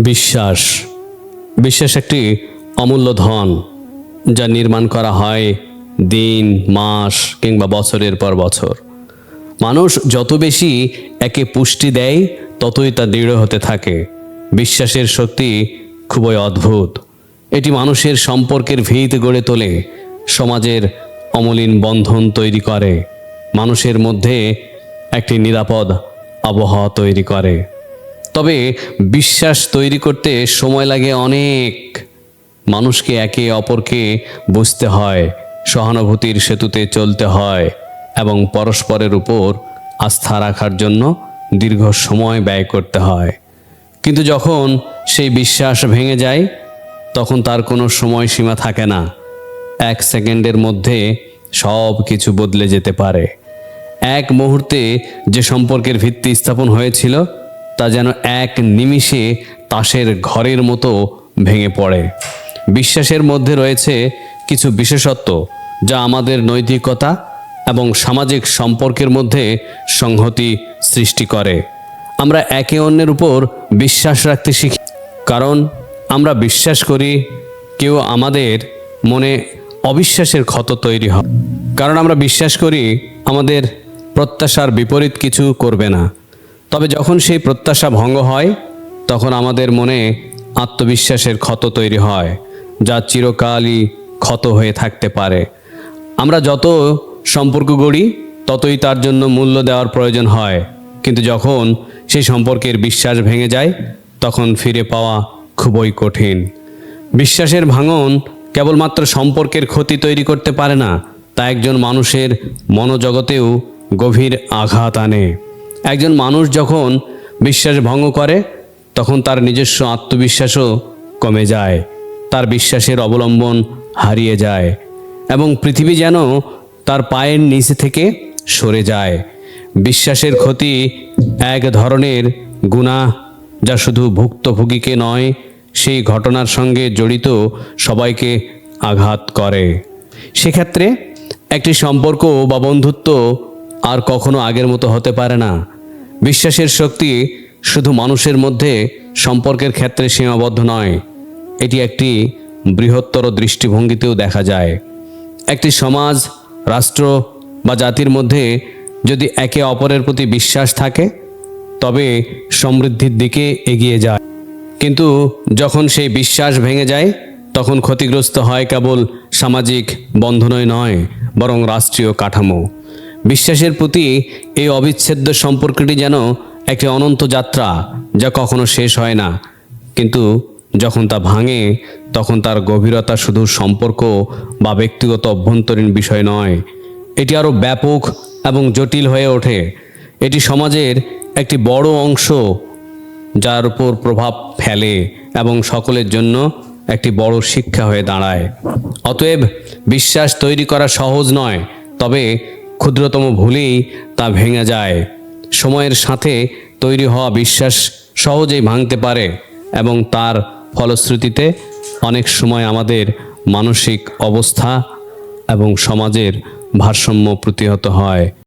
বিশ্বাস। বিশ্বাস একটি অমূল্য ধন যা নির্মাণ করা হয় দিন, মাস কিংবা বছরের পর বছর। মানুষ যত বেশি একে পুষ্টি দেয়, ততই তা দৃঢ় হতে থাকে। বিশ্বাসের শক্তি খুবই অদ্ভুত। এটি মানুষের সম্পর্কের ভিত গড়ে তোলে, সমাজের অমলিন বন্ধন তৈরি করে, মানুষের মধ্যে একটি নিরাপদ আবহাওয়া তৈরি করে। তবে বিশ্বাস তৈরি করতে সময় লাগে অনেক। মানুষকে একে অপরকে বুঝতে হয়, সহানুভূতির সেতুতে চলতে হয় এবং পরস্পরের উপর আস্থা রাখার জন্য দীর্ঘ সময় ব্যয় করতে হয়। কিন্তু যখন সেই বিশ্বাস ভেঙে যায়, তখন তার কোনো সময়সীমা থাকে না। এক সেকেন্ডের মধ্যে সব কিছু বদলে যেতে পারে। এক মুহূর্তে যে সম্পর্কের ভিত্তি স্থাপন হয়েছিল তা যেন এক নিমিষে তাসের ঘরের মতো ভেঙে পড়ে। বিশ্বাসের মধ্যে রয়েছে কিছু বিশেষত্ব যা আমাদের নৈতিকতা এবং সামাজিক সম্পর্কের মধ্যে সংহতি সৃষ্টি করে। আমরা একে অন্যের উপর বিশ্বাস রাখতে শিখি, কারণ আমরা বিশ্বাস করি কেউ আমাদের মনে অবিশ্বাসের ক্ষত তৈরি হয়। কারণ আমরা বিশ্বাস করি আমাদের প্রত্যাশার বিপরীত কিছু করবে না। তবে যখন সেই প্রত্যাশা ভঙ্গ হয়, তখন আমাদের মনে আত্মবিশ্বাসের ক্ষত তৈরি হয়, যা চিরকালই ক্ষত হয়ে থাকতে পারে। আমরা যত সম্পর্ক গড়ি, ততই তার জন্য মূল্য দেওয়ার প্রয়োজন হয়। কিন্তু যখন সেই সম্পর্কের বিশ্বাস ভেঙে যায়, তখন ফিরে পাওয়া খুবই কঠিন। বিশ্বাসের ভাঙন কেবলমাত্র সম্পর্কের ক্ষতি তৈরি করতে পারে না, তা একজন মানুষের মনোজগতেও গভীর আঘাত আনে। একজন মানুষ যখন বিশ্বাস ভঙ্গ করে, তখন তার নিজস্ব আত্মবিশ্বাসও কমে যায়, তার বিশ্বাসের অবলম্বন হারিয়ে যায় এবং পৃথিবী যেন তার পায়ের নিচে থেকে সরে যায়। বিশ্বাসের ক্ষতি এক ধরনের গুণা যা শুধু ভুক্তভোগীকে নয়, সেই ঘটনার সঙ্গে জড়িত সবাইকে আঘাত করে। সেক্ষেত্রে একটি সম্পর্ক বা বন্ধুত্ব আর কখনো আগের মতো হতে পারে না। বিশ্বাসের শক্তি শুধু মানুষের মধ্যে সম্পর্কের ক্ষেত্রে সীমাবদ্ধ নয়, এটি একটি বৃহত্তর দৃষ্টিভঙ্গিতেও দেখা যায়। একটি সমাজ, রাষ্ট্র বা জাতির মধ্যে যদি একে অপরের প্রতি বিশ্বাস থাকে, তবে সমৃদ্ধির দিকে এগিয়ে যায়। কিন্তু যখন সেই বিশ্বাস ভেঙে যায়, তখন ক্ষতিগ্রস্ত হয় কেবল সামাজিক বন্ধনই নয়, বরং রাষ্ট্রীয় কাঠামো। বিশ্বাসের প্রতি এই অবিচ্ছেদ্য সম্পর্কটি যেন একটি অনন্ত যাত্রা যা কখনো শেষ হয় না। কিন্তু যখন তা ভাঙে, তখন তার গভীরতা শুধু সম্পর্ক বা ব্যক্তিগত অভ্যন্তরীণ বিষয় নয়। এটি আরও ব্যাপক এবং জটিল হয়ে ওঠে। এটি সমাজের একটি বড় অংশ যার উপর প্রভাব ফেলে এবং সকলের জন্য একটি বড় শিক্ষা হয়ে দাঁড়ায়। অতএব বিশ্বাস তৈরি করা সহজ নয়, তবে ক্ষুদ্রতম ভুলেই তা ভেঙে যায়। সময়ের সাথে তৈরি হওয়া বিশ্বাস সহজেই ভাঙতে পারে এবং তার ফলশ্রুতিতে অনেক সময় আমাদের মানসিক অবস্থা এবং সমাজের ভারসাম্য প্রতিহত হয়।